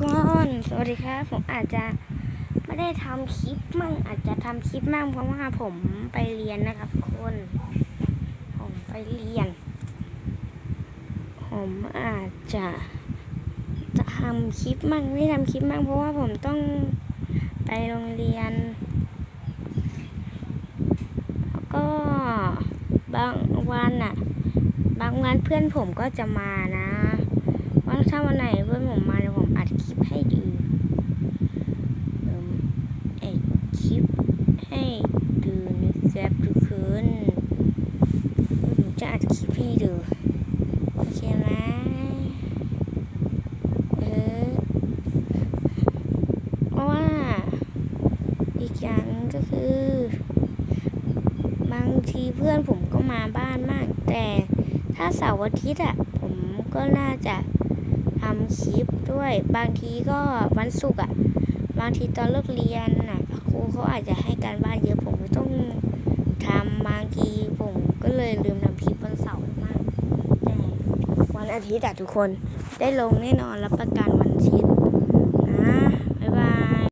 คนสวัสดีครับ ผมอาจจะไม่ได้ทำคลิปมั่งอาจจะทำคลิปมั่งเพราะว่าผมไปเรียนนะครับทุกคน ผมไปเรียน ผมอาจจะจะทำคลิปมั่งไม่ทำคลิปมั่งเพราะว่าผมต้องไปโรงเรียน แล้วก็บางวันอะบางวันเพื่อนผมก็จะมานะ ว่าถ้าวันไหนเพื่อนผมอัดคลิปให้ดูเอิ่มอัด คลิปให้ดูนะครับทุกคนผมจะอัดคลิปให้ดู โอเคไหมเออเพราะว่าอีกอย่างก็คือ บางทีเพื่อนผมก็มาบ้านมาก แต่ถ้าเสาร์อาทิตย์อะ ผมก็น่าจะทำคลิปด้วย บางทีก็วันศุกร์อะ บางทีตอนเลิกเรียนอะ เขาอาจจะให้การบ้านเยอะผมก็ต้องทำบางทีผมก็เลยลืมทำคลิปวันเสาร์มากแต่วันอาทิตย์แต่ทุกคนได้ลงแน่นอนรับประกันวันอาทิตย์